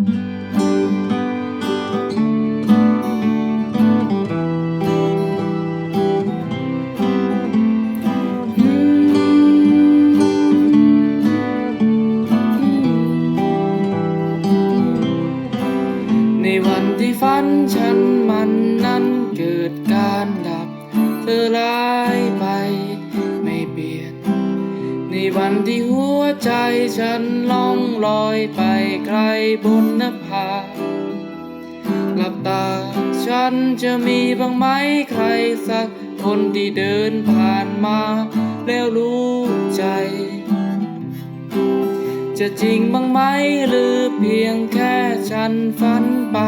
ในวันที่ฝันฉันมันนั้นเกิดการดับเธอร้าย วันที่หัวใจฉันล่องลอยไปไกลบนนภาหลับตาฉันจะมีบ้างไหมใครสักคนที่เดินผ่านมา แล้วรู้ใจ จะจริงบ้างไหมหรือเพียงแค่ฉันฝันไป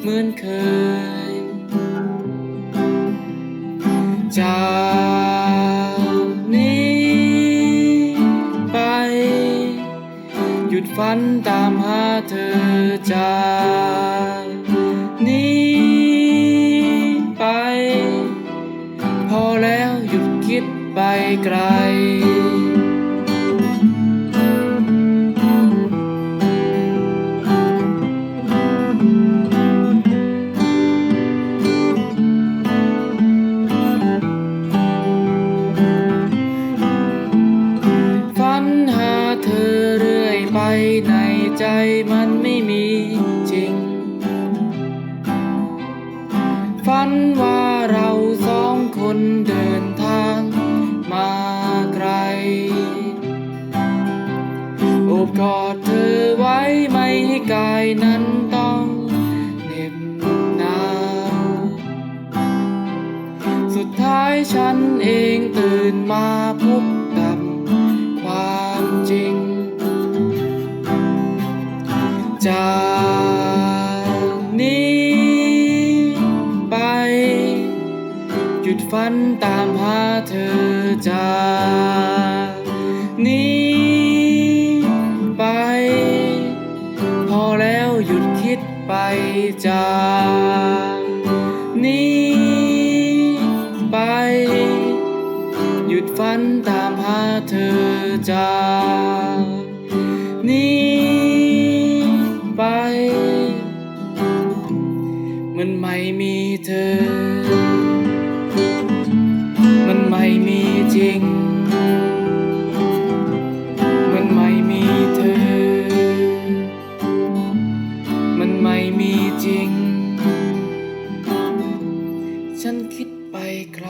เหมือนเคยจาก ฝันตามหาเธอจากนี้ไป พอแล้วหยุดคิดไปไกล ไปในใจมันไม่มีจริง ฝันว่าเราสองคนเดินทางมาไกล โอบกอดเธอไว้ไม่ให้กายนั้นต้องเหน็บหนาว สุดท้ายฉันเองตื่นมาพบากนี้ไป หยุดฝันตามหาเธอจากนี้ไป พอแล้วหยุดคิดไปจากนี้ไป หยุดฝันตามหาเธอจากนี้ มันไม่มีเธอ มันไม่มีจริง มันไม่มีเธอ มันไม่มีจริง ฉันคิดไปไกล